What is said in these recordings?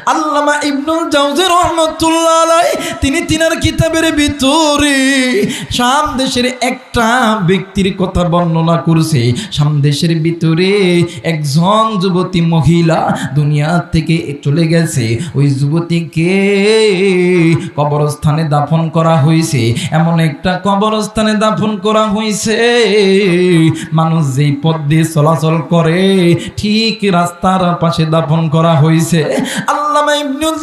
আল্লামা ইবনুল রহমতুল্লাহ তিনি তিনার কিতাবের ভিতরে একটা ব্যক্তির কথা বর্ণনা করছে। ভিতরে একজন যুবতী মহিলা দুনিয়া থেকে চলে গেছে। ওই যুবতীকে কবরস্থানে দাফন করা হয়েছে। এমন একটা কবরস্থানে দাফন করা হয়েছে। মানুষ যেই পথ দিয়ে চলাচল করে, ঠিক রাস্তার পাশে দাফন করা হয়েছে। আল্লামা ইবনুল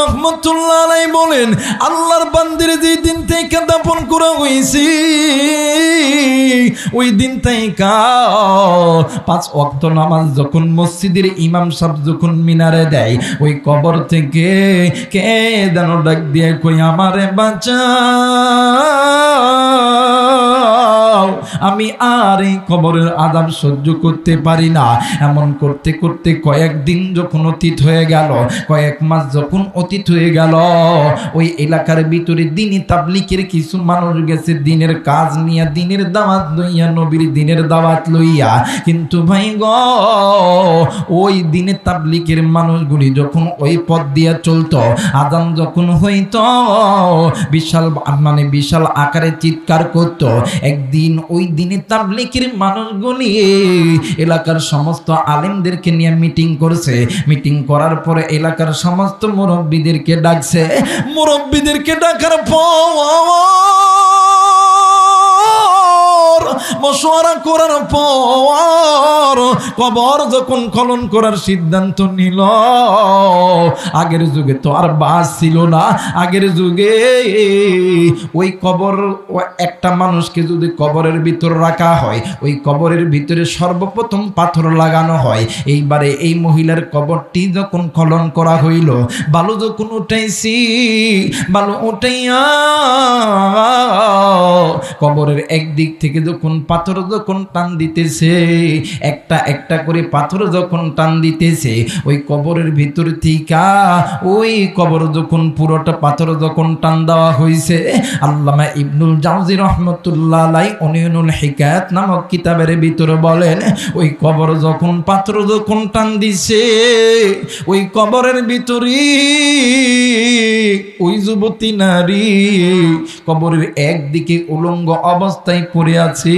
রহমাতুল্লাহ আলাইহি বলেন, আল্লাহর বান্দির যেই দিন থেকে দাফন করা হয়েছে ওই দিন থেকে পাঁচ ওয়াক্ত নামাজ যখন মসজিদের ইমাম সাহেব যখন মিনারে দেয়, ওই কবর থেকে কে যেন ডাক দিয়ে কই আমারে বাঁচা আমি আর এই কবরের আদাব সহ্য করতে পারি না। এমন করতে করতে কয়েকদিন যখন অতীত হয়ে গেল, কয়েক মাস যখন অতীত হয়ে গেল, ওই এলাকার ভিতরে দিনই তাবলিকের কিছু মানুষ গেছে, দিনের কাজ নিয়ে, দিনের দাওয়াত লইয়া, নবীর দিনের দাওয়াত লইয়া। কিন্তু ভাই গ, ওই দিনে তাবলিকের মানুষগুলি যখন ওই পথ দিয়া চলতো আদান যখন হইতো, বিশাল মানে বিশাল আকারে চিৎকার করত, একদিন ওই দিনে তাবলিকের মানুষগুলি এলাকার সমস্ত আলেমদেরকে নিয়ে মিটিং করছে। মিটিং করার পরে এলাকার সমস্ত মুরব্বীদেরকে ডাকছে। মুরব্বীদেরকে ডাকার পর মশওয়ারা করার পর কবর যখন খনন করার সিদ্ধান্ত নিল, আগের যুগে তো আর বাস ছিল না। আগের যুগে ওই কবর একটা মানুষকে যদি কবরের ভিতর রাখা হয়, ওই কবরের ভিতরে সর্বপ্রথম পাথর লাগানো হয়। এইবারে এই মহিলার কবরটি যখন খনন করা হইল, বালু যখন উঠাইছি, বালু উঠাইয়া কবরের একদিক থেকে যখন পাথর যখন টান দিতেছে, একটা একটা করে পাথর যখন টান দিতেছে, ওই কবরের ভিতর থেকে, ওই কবর যখন পুরোটা পাথর যখন টান দেওয়া হয়েছে আল্লামা ইবনুল জাউজি রহমতুল্লাহ অনিয়নুল হিকায়াত নামক কিতাবের ভিতরে বলেন, ওই কবর যখন পাথর যখন টান দিছে, ওই কবরের ভিতরে ওই যুবতী নারী কবরের একদিকে উলঙ্গ অবস্থায় পড়ে আছে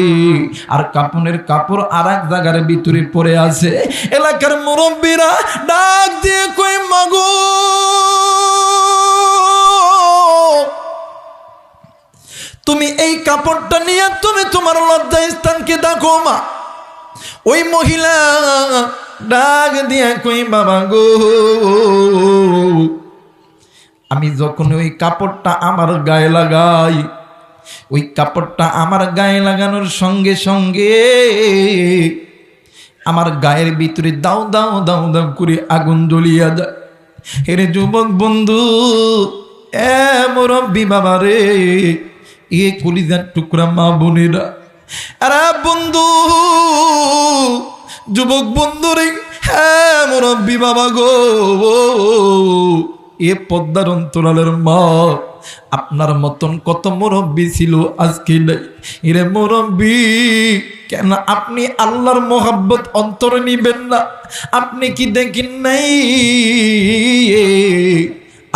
আর কাপনের কাপড় আর এক জায়গার ভিতরে পড়ে আছে। এলাকার মুরব্বীরা ডাক দিয়ে কই মাগো! তুমি এই কাপড়টা নিয়ে তুমি তোমার লজ্জা স্থানকে দেখো মা। ওই মহিলা ডাক দিয়া কই বাবা গো! আমি যখন ওই কাপড়টা আমার গায়ে লাগাই ওই কাপড়টা আমার গায়ে লাগানোর সঙ্গে সঙ্গে আমার গায়ের ভিতরে দাও দাও দাও দাও করে আগুন জ্বলিয়া যায়। হেরে যুবক বন্ধু, এ মুরব্বী বাবা রে, এ কলিজার টুকরা মা বোনেরা। আরে বন্ধু, যুবক বন্ধু রে হ্যাঁ মুরব্বী বাবা গো। এ পদ্মার অন্তরালের মা, আপনার মতন কত মুরব্বী ছিল আজকে নাই। এরে মুরব্বী, কেন আপনি আল্লাহর মোহাব্বত অন্তরে নিবেন না? আপনি কি দেখেন নাই?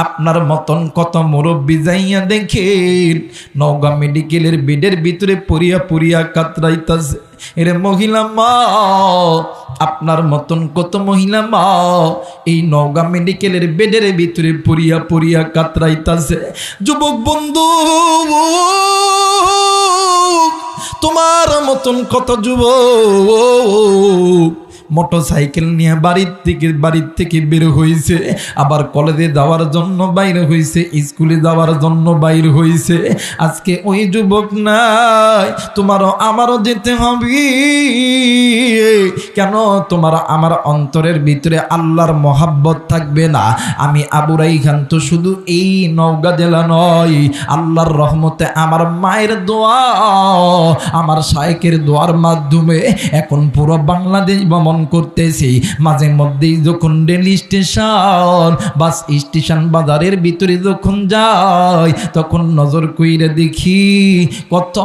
আপনার মতন কত মুরব্বী যাইয়া দেখেন নওগাঁ মেডিকেলের বেডের ভিতরে পড়িয়া পড়িয়া কাতরাইতাছে। এরে মহিলা মা, আপনার মতন কত মহিলা মা এই নওগাঁ মেডিকেলের বেডের ভিতরে পড়িয়া পড়িয়া কাতরাইতাছে। যুবক বন্ধু, তোমার মতন কত যুবক মোটর সাইকেল নিয়ে বাড়ির থেকে বাড়ির থেকে বের হয়েছে আবার কলেজে যাওয়ার জন্য বাইরে হয়েছে স্কুলে যাওয়ার জন্য বাইর হয়েছে আজকে ওই যুবক নাই, তোমারও আমারও যেতে হবে। কেন? তোমার আমার অন্তরের ভিতরে আল্লাহর মহাব্বত থাকবে না। আমি আবুরাই খান তো শুধু এই নওগাঁ জেলা নয়, আল্লাহর রহমতে আমার মায়ের দোয়া, আমার শায়কের দোয়ার মাধ্যমে এখন পুরো বাংলাদেশ ভ্রমণ করতেছি। মাঝে মধ্যেই যখন রেল স্টেশন বাস স্টেশন বাজারের ভিতরে যখন যাই, তখন নজর কইরে দেখি, কত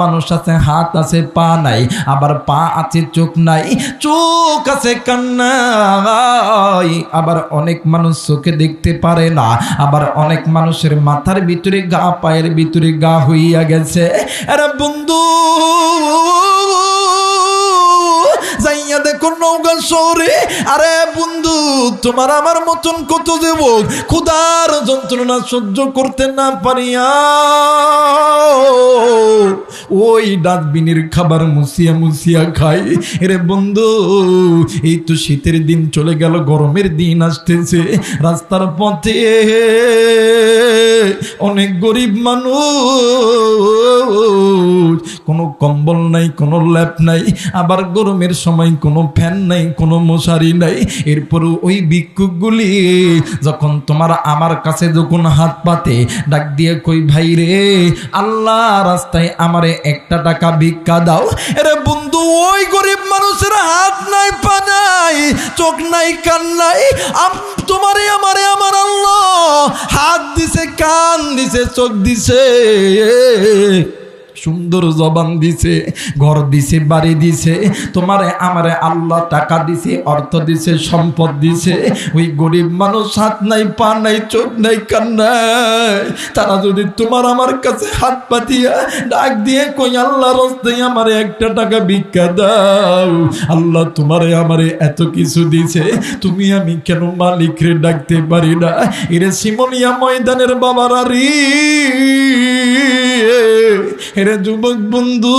মানুষ আছে, হাত আছে, পা নাই, আবার পা আছে, চোখ নাই, চোখ আছে কান্নাই আবার অনেক মানুষ চোখে দেখতে পারে না, আবার অনেক মানুষের মাথার ভিতরে গা, পায়ের ভিতরে গা হইয়া গেছে। এরা বন্ধু যাইয়া দেখো নৌকা শহরে আরে বন্ধু, তোমার আমার মতন কত দেব ক্ষুধার যন্ত্রণা সহ্য করতে না পারিয়া। ওই ডাস্টবিনের খাবার মুসিয়া মুসিয়া খাই। এরে বন্ধু, এই তো শীতের দিন চলে গেল, গরমের দিন আসতেছে। রাস্তার পথে অনেক গরিব মানুষ। কোনো কম্বল নাই, কোনো ল্যাপ নাই। আবার গরমের সময় কোনো ফ্যান নাই, কোনো মশারি নাই। এরপরও ওই ভিক্ষুকগুলি যখন তোমার আমার কাছে যখন হাত পাতে, ডাক দিয়ে কই, ভাই রে, আল্লাহ রাস্তায় আমারে একটা টাকা ভিক্ষা দাও। এরে বন্ধু, ওই গরিব মানুষের হাত নাই, পা নাই, চোখ নাই, কান নাই। তোমারে আমারে আমার আল্লাহ হাত দিছে, কান দিছে, চোখ দিছে। সুন্দর জবান দিছে, ঘর দিছে, বাড়ি দিছে, তোমারে, আমারে আল্লাহ টাকা দিছে, অর্থ দিছে, সম্পদ দিছে। ওই গরিব মানুষ হাত নাই, পা নাই, চোখ নাই, কান নাই। তারা যদি তোমার আমার কাছে হাত পাতিয়া, ডাক দিয়ে কই আল্লাহ রস্তে আমারে একটা টাকা ভিক্ষা দাও। আল্লাহ তোমারে আমারে এত কিছু দিছে, তুমি আমি কেন মালিক রে ডাকতে পারি না? এরে সিমনিয়া ময়দানের বাবারা রি এরে যুবক বন্ধু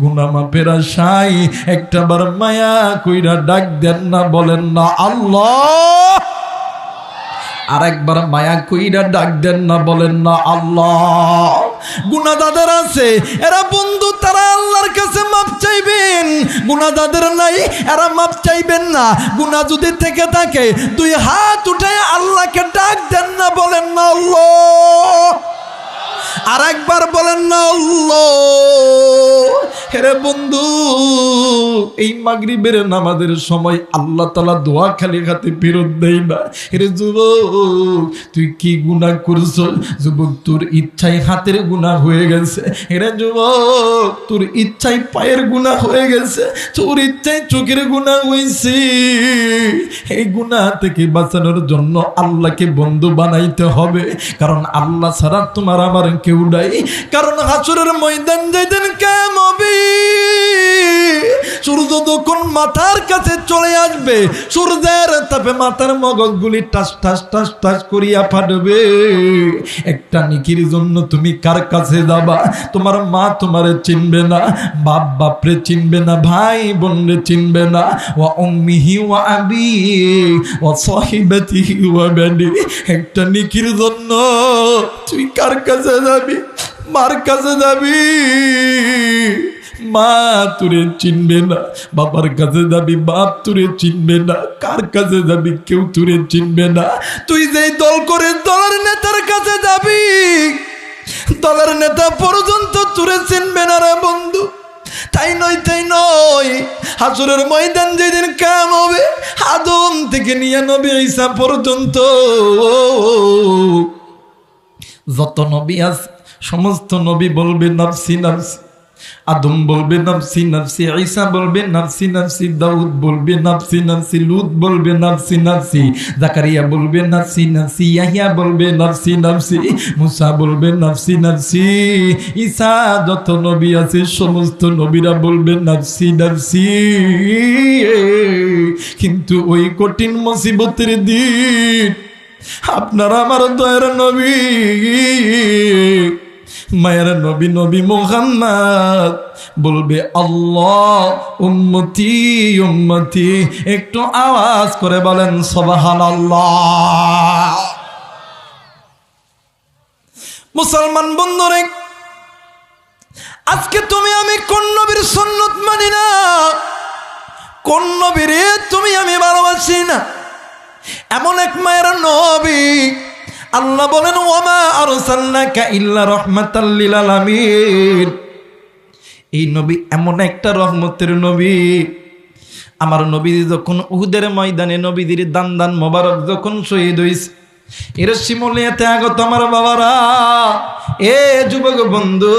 গুনা মাপের আশাই একটা বার মায়া কইরা ডাক দেন না, বলেন না, আল্লাহ। আর একবার মায়া কইরা ডাক দেন না, বলেন না, আল্লাহ। গুনাদাদের আছে, এরা বন্ধু, তারা আল্লাহর কাছে মাপ চাইবেন। গুনাদাদের নাই, এরা মাপ চাইবেন না। গুনা যদি থেকে থাকে, দুই হাত উঠে আল্লাহকে ডাক দেন না, বলেন না, আল্লাহ। আর একবার বলেন না হেরে বন্ধু, এই মাগরিবের নামাজের সময় আল্লাহ তালা দোয়া খালি খাতে ফেরত দেয় না। হেরে যুবক, তুই কি গুণা করছ? যুবক, তোর ইচ্ছাই হাতের গুণা হয়ে গেছে। হেরে যুবক, তোর ইচ্ছাই পায়ের গুণা হয়ে গেছে। তোর ইচ্ছাই চোখের গুণা হয়েছে এই গুণা থেকে বাঁচানোর জন্য আল্লাহকে বন্ধু বানাইতে হবে। কারণ আল্লাহ ছাড়া তোমার আমার কেউ নাই কারণ হাসুরের ময়দান যেদিন কেম সূর্য যখন মাথার কাছে চলে আসবে, সূর্যের তাপে মাথার মগজগুলি টাস টাস টাস টাস করিয়া ফাটবে। একটা নিকির জন্য তুমি কার কাছে যাবা? তোমার মা তোমারে চিনবে না, বাপ বাপরে চিনবে না, ভাই বোনরে চিনবে না, ওয়া উম্মিহি ওয়া আবি, ওয়া সাহিবাতিহি ওয়া বানি। একটা নিকির জন্য তুই কার কাছে যাবি? মার কাছে যাবি মা তুরে চিনবে না, বাবার কাছে যাবি, বাপ তুরে চিনবে না, কার কাছে যাবি, কেউ তুরে চিনবে না। তুই যেই দল করে দলের নেতার কাছে যাবি, দলের নেতা পর্যন্ত তুরে চিনবে না রে বন্ধু। তাই নয় তাই নয় হাসুরের ময়দান যেদিন কাম হবে, আদম থেকে নিয়ে নবী ঈসা পর্যন্ত। যত নবী আছে সমস্ত নবী বলবে, নাফসি নাফসি। আদম বলবে, নাফসি নাফসি। ঈসা বলবে, নাফসি নাফসি। দাউদ বলবে, নাফসি নাফসি। লুত বলবে, নাফসি নাফসি। জাকারিয়া বলবে, নাফসি নাফসি। ইয়াহিয়া বলবে, নাফসি নাফসি। মুসা বলবে, নাফসি নাফসি। ঈসা যত নবী আছে, সমস্ত নবীরা বলবে, নাফসি নাফসি। কিন্তু ওই কঠিন মুসিবতের দিন আপনারা আমার দয়ের নবী। মায়ের নবী নবী মোহাম্মদ বলবে, আল্লাহ, উম্মতি উম্মতি। একটু আওয়াজ করে বলেন সবাহান আল্লাহ মুসলমান বন্ধুরে, আজকে তুমি আমি কোন নবীর সন্ন্যত মানি না? কোন তুমি আমি ভালোবাসি না? এমন এক মায়ের নবী আল্লাহ বলেন, ওমা আরসালনাকা ইল্লা রাহমাতাল লিল এই নবী এমন একটা রহমতের নবী। আমার নবী যখন উহুদের ময়দানে নবীদের দান দান মোবারক যখন শহীদ হয়েছে এর শিমলিয়াতে আগত আমার বাবারা, এ যুবক বন্ধু,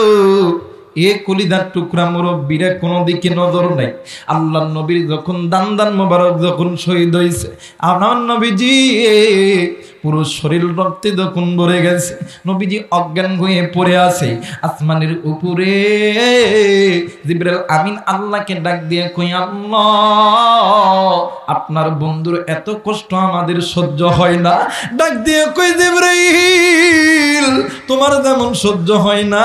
এ কলিদার টুকরা মুরব্বীরা কোনো দিকে নজর নাই। আল্লাহ নবীর যখন দান দান মোবারক যখন শহীদ হয়েছে আমার নবীজি পুরো শরীর রক্তে যখন ভরে গেছে। নবীজি অজ্ঞান হয়ে পড়ে আছে আসমানের উপরে। জিব্রাইল আমিন আল্লাহকে ডাক দিয়ে কই, আল্লাহ, আপনার বন্ধুর এত কষ্ট আমাদের সহ্য হয় না। ডাক দিয়ে কই, জিব্রাইল, তোমার যেমন সহ্য হয় না।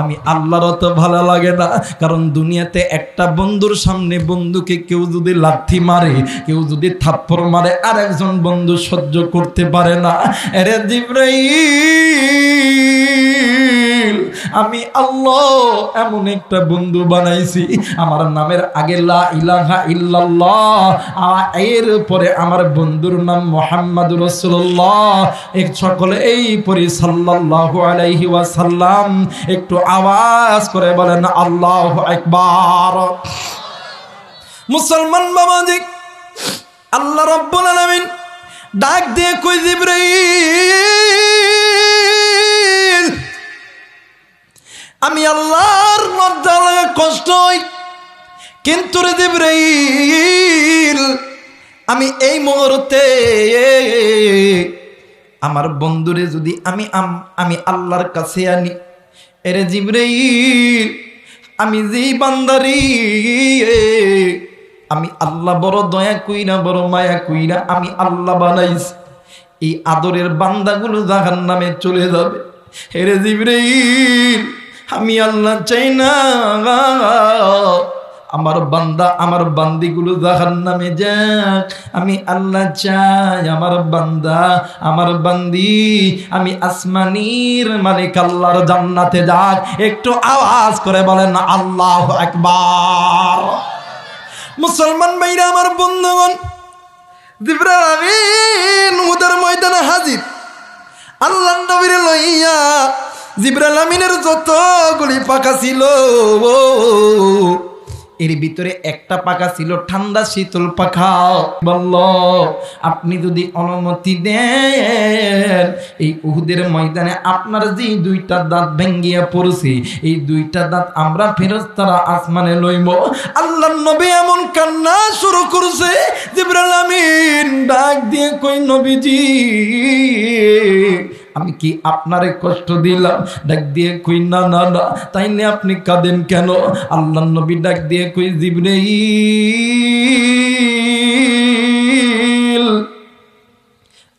আমি আল্লাহর অত ভালো লাগে না, কারণ দুনিয়াতে একটা বন্ধুর সামনে বন্ধুকে কেউ যদি লাথি মারে, কেউ যদি থাপ্পড় মারে আর একজন বন্ধু সহ্য করতে পারে না। এরে জিব্রাইল, আমি আল্লাহ এমন একটা বন্ধু বানাইছি, আমার নামের আগে লা ইলাহা ইল্লাল্লাহ এর পরে আমার বন্ধুর নাম মোহাম্মদ রসুল্লাহ এক সকলে এই পরি সাল্লাল্লাহু আলাইহি ওয়াসাল্লাম একটু আওয়াজ করে বলেন, আল্লাহ একবার মুসলমান বাবাজি আল্লাহ রব্বুল আলামিন ডাক দিয়ে কই জিব্রাইল? আমি আল্লাহর লজ্জা কষ্ট হই, কিন্তু রে জিব্রাইল, আমি এই মুহূর্তে আমার বন্ধুরে যদি আম- আমি আল্লাহর কাছে আনি, এরে জিব্রাইল, আমি যেই বান্দারি আমি আল্লাহ বড় দয়া কইরা, বড় মায়া কইরা আমি আল্লাহ বানাইছি। এই আদরের বান্দাগুলো জাহান নামে চলে যাবে। হেরে জিব্রাইল, আমি আল্লাহ চাই না। আমার বান্দা, আমার বান্দিগুলো জাহান নামে যাক। আমি আল্লাহ চাই, আমার বান্দা, আমার বান্দি। আমি আসমানির মালিক, আল্লাহর জান্নাতে যাক। একটু আওয়াজ করে বলেন, আল্লাহ একবার মুসলমান ভাইরা আমার বন্ধুগণ উহুদের ময়দানে হাজির। আল্লাহ নবীর লইয়া জিব্রাইল আমিনের যতগুলি পাকা ছিল এর ভিতরে একটা পাখা ছিল ঠান্ডা শীতল পাখা। বলল, আপনি যদি অনুমতি দেন, এই উহুদের ময়দানে আপনার যে দুইটা দাঁত ভেঙ্গিয়া পড়ছে, এই দুইটা দাঁত আমরা ফেরত তারা আসমানে লইব। আল্লাহ নবী এমন কান্না শুরু করছে, জিব্রাইল আমিন ডাক দিয়ে কই নবীজি আমি কি আপনারে কষ্ট দিলাম? ডাক দিয়ে কই, না না না তাইলে আপনি কাঁদেন কেন? আল্লাহ নবী ডাক দিয়ে কই, জিবরাইল,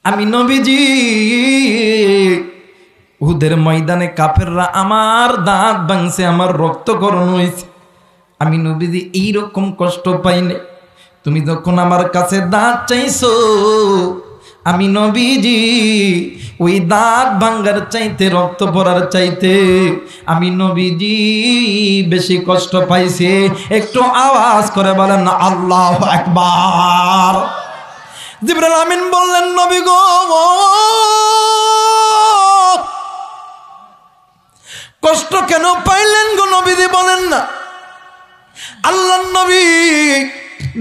আমি নবীজি, উহুদের ময়দানে কাফেররা আমার দাঁত ভাঙছে, আমার রক্তকরণ হয়েছে আমি নবীজি এইরকম কষ্ট পাইনি। তুমি যখন আমার কাছে দাঁত চাইছো আমি নবীজি, ওই দাঁত ভাঙ্গার চাইতে, রক্ত পড়ার চাইতে আমি নবীজি বেশি কষ্ট পাইছি। একটু আওয়াজ করে বলেন, আল্লাহ একবার জিবরাল আমিন বললেন, নবী গো, কষ্ট কেন পাইলেন গো নবীজি বলেন না? আল্লাহ নবী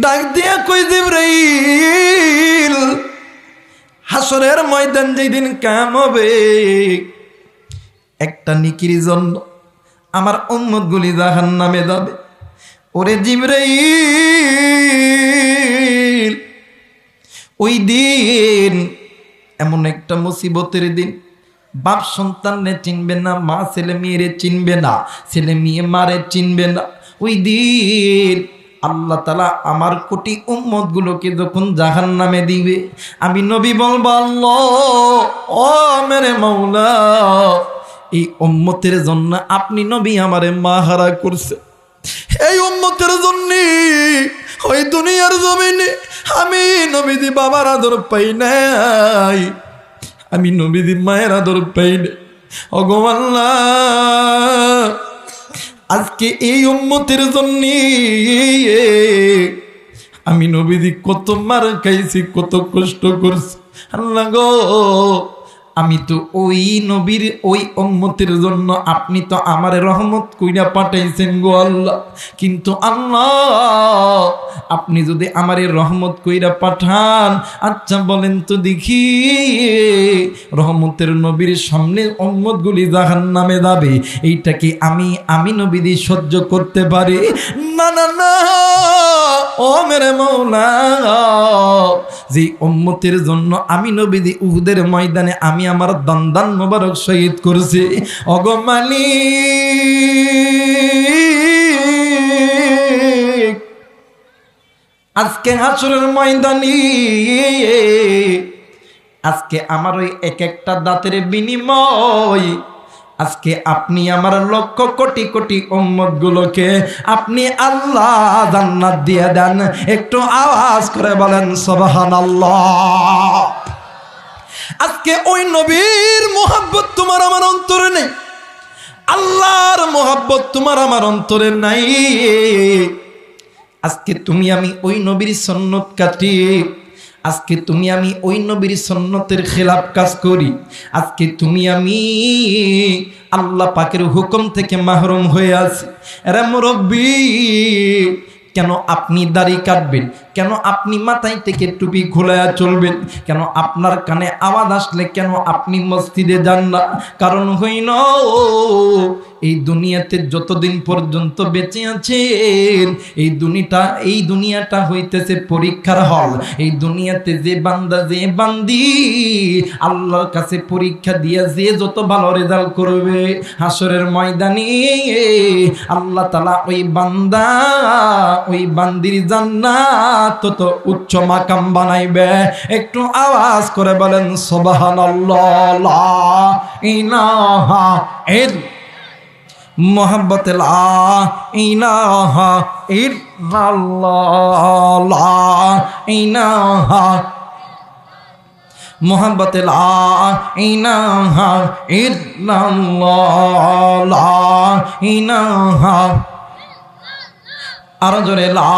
ডাক দিয়া কই জিবরাইল হাসরের ময়দান যেদিন কাম হবে, একটা নিকির জন্য আমার উম্মত গুলি জাহান নামে যাবে। ওরে জিবরাইল, ওই দিন এমন একটা মুসিবতের দিন। বাপ সন্তানরে চিনবে না, মা ছেলে মেয়েরে চিনবে না, ছেলে মেয়ে মারে চিনবে না। ওই দিন আল্লাহ তালা আমার কোটি উম্মত গুলোকে যখন জাহান নামে দিবে, আমি নবী বলব মৌলা এই উম্মতের জন্য আপনি নবী আমারে মাহারা করছে। এই উম্মতের জন্য, ওই দুনিয়ার জমিনে আমি নবীদি বাবার আদর পাই নাই, আমি নবীদি মায়ের আদর পাই নাই। অগমাল্লা আজকে এই উম্মতের জন্য আমি নবীদি কত মার খাইছি কত কষ্ট করছি। আল্লাহ গো আমি তো ওই নবীর ওই উম্মতের জন্য আপনি তো আমার রহমত কইরা পাঠাইছেন গো আল্লাহ। কিন্তু আল্লাহ, আপনি যদি আমার রহমত কইরা পাঠান আচ্ছা বলেন তো দেখি, রহমতের নবীর সামনে উম্মতগুলি জাহান নামে যাবে, এইটা কি আমি আমি নবীদি সহ্য করতে পারি? না না না, ও মেরে মৌলা যে উম্মতের জন্য আমি নবীদি উহুদের ময়দানে আমি আমার দন্দান মোবারক শহীদ করছি। অগমালি আজকে হাসুরের ময়দানি, আজকে আমার ওই এক একটা দাঁতের বিনিময় আজকে আপনি আমার লক্ষ কোটি কোটি উম্মত গুলোকে আপনি আল্লাহ জান্নাত দিয়ে দেন। একটু আওয়াজ করে বলেন সবহান আল্লাহ আজকে ওই নবীর মোহাব্বত তোমার আমার অন্তরে নেই। আল্লাহর মোহাব্বত তোমার আমার অন্তরে নাই। আজকে তুমি আমি ওই নবীর সন্নত কাটি আজকে তুমি আমি ওই নবীর সন্ন্যতের খেলাপ কাজ করি। আজকে তুমি আমি আল্লাহ পাকের হুকুম থেকে মাহরুম হয়ে আছি। এরা মুরব্বী, কেন আপনি দাড়ি কাটবেন? কেন আপনি মাথায় থেকে টুপি খোলায়া চলবেন? কেন আপনার কানে আওয়াজ আসলে কেন আপনি মসজিদে যান না? কারণ হইন এই দুনিয়াতে যতদিন পর্যন্ত বেঁচে আছেন, এই দুনিটা, এই দুনিয়াটা হইতেছে পরীক্ষার হল। এই দুনিয়াতে যে বান্দা, যে বান্দি, আল্লাহর কাছে পরীক্ষা দিয়ে যে যত ভালো রেজাল্ট করবে, হাসরের ময়দানে আল্লাহ তালা ওই বান্দা, ওই বান্দির জান্নাত তত উচ্চ মাকাম বানাইবে। একটু আওয়াজ করে বলেন সোবাহান ইনাহা এর মোহাম্মত মোহাম্মত আর জোরে লা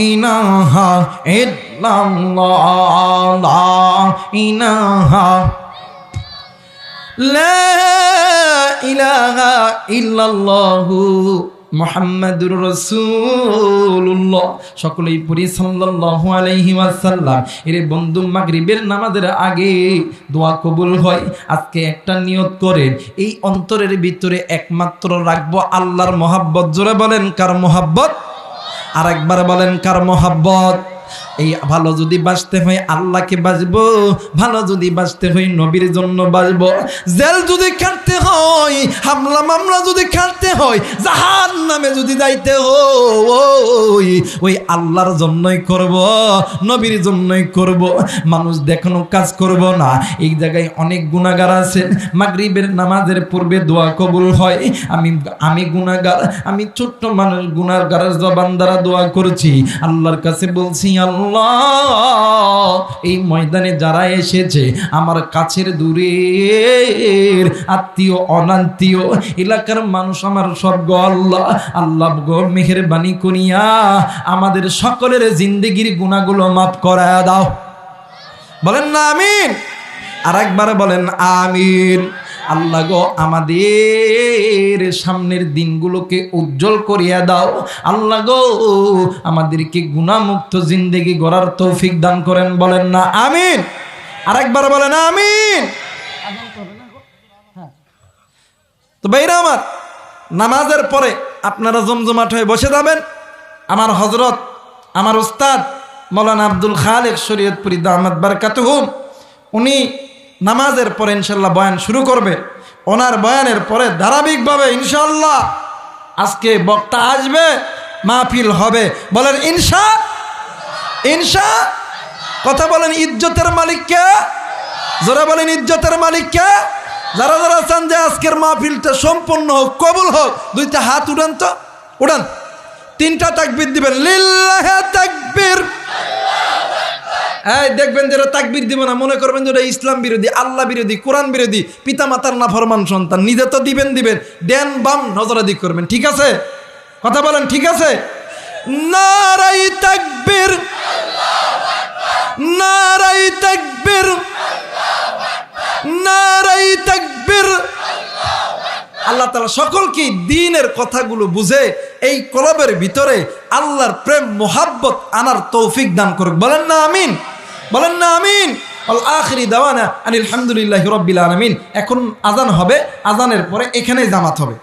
ইনাহা ইল্লাল্লাহ ইনাহা লা ইলাহা ইল্লাল্লাহু মোহাম্মদুর রসুল্লাহ সকলেই পড়ি সাল্লাল্লাহু আলাইহি ওয়াসাল্লাম। এর বন্ধু, মাগরিবের নামাজের আগে দোয়া কবুল হয়। আজকে একটা নিয়ত করেন, এই অন্তরের ভিতরে একমাত্র রাখব আল্লাহর মোহাব্বত। জোরে বলেন, কার মোহাব্বত? আর একবার বলেন, কার মোহাব্বত? এই ভালো যদি বাঁচতে হয় আল্লাহকে বাঁচবো, ভালো যদি বাঁচতে হয় নবীর জন্য বাঁচবো। জেল যদি খাটতে হয়, হামলা মামলা যদি খাটতে হয় জাহান নামে যদি যাইতে হয়, ওই আল্লাহর জন্যই করব, নবীর জন্যই করব। মানুষ দেখানো কাজ করব না। এই জায়গায় অনেক গুণাগার আছেন মাগরিবের নামাজের পূর্বে দোয়া কবুল হয়। আমি আমি গুণাগার আমি ছোট্ট মানুষ গুণাগারের জবান দ্বারা দোয়া করছি। আল্লাহর কাছে বলছি আল্লাহ। এই ময়দানে যারা এসেছে, আমার কাছের দূরের আত্মীয়, অনাত্মীয়, এলাকার মানুষ আমার স্বর্গ আল্লাহ। আল্লাহ গো, মেহেরবানি করিয়া আমাদের সকলের জিন্দগির গুণাগুলো মাফ করায় দাও। বলেন না, আমিন? আর একবার বলেন, আমিন। আল্লাহ গো, আমাদের সামনের দিনগুলোকে উজ্জ্বল করিয়া দাও। আল্লাহ গো, আমাদেরকে গুণামুক্ত জিন্দেগি গড়ার তৌফিক দান করেন, বলেন না, আমিন। আরেকবার বলেন, আমিন। তো ভাইরা আমার, নামাজের পরে আপনারা জমজমাট হয়ে বসে যাবেন। আমার হজরত আমার উস্তাদ, মৌলানা আব্দুল খালেক শরীয়তপুরি দাহমদ বারকাতুহুম উনি নামাজের পরে ইনশাল্লাহ বয়ান শুরু করবে। ওনার বয়ানের পরে ধারাবাহিকভাবে ইনশাল্লাহ আজকে বক্তা আসবে, মাহফিল হবে। বলেন, ইনশা ইনশা, কথা বলেন, ইজ্জতের মালিককে যারা বলেন, ইজ্জতের মালিককে যারা যারা চান যে আজকের মাহফিলটা সম্পূর্ণ হোক, কবুল হোক, দুইটা হাত উড়ান তো উড়ান তিনটা তাকবির দিবেন, লিল্লাহে তাকবীর। হ্যাঁ দেখবেন যে তাকবির দিব না, মনে করবেন যে ওটা ইসলাম বিরোধী, আল্লাহ বিরোধী, কোরআন বিরোধী পিতা মাতার না ফরমান সন্তান, নিজে তো দিবেন দিবেন ড্যান বাম নজরাদি করবেন, ঠিক আছে? কথা বলেন, ঠিক আছে? নারাই তাকবির নারাই তাকবির নারাই তাকবির। আল্লাহ তালা সকলকে দিনের কথাগুলো বুঝে এই কলবের ভিতরে আল্লাহর প্রেম, মোহাব্বত আনার তৌফিক দান করুক। বলেন না, আমিন। বলেন না, আমিন। আখরি দাওয়ানা আনিল হামদুলিল্লাহি রাব্বিল আলামিন। এখন আজান হবে আজানের পরে এখানেই জামাত হবে।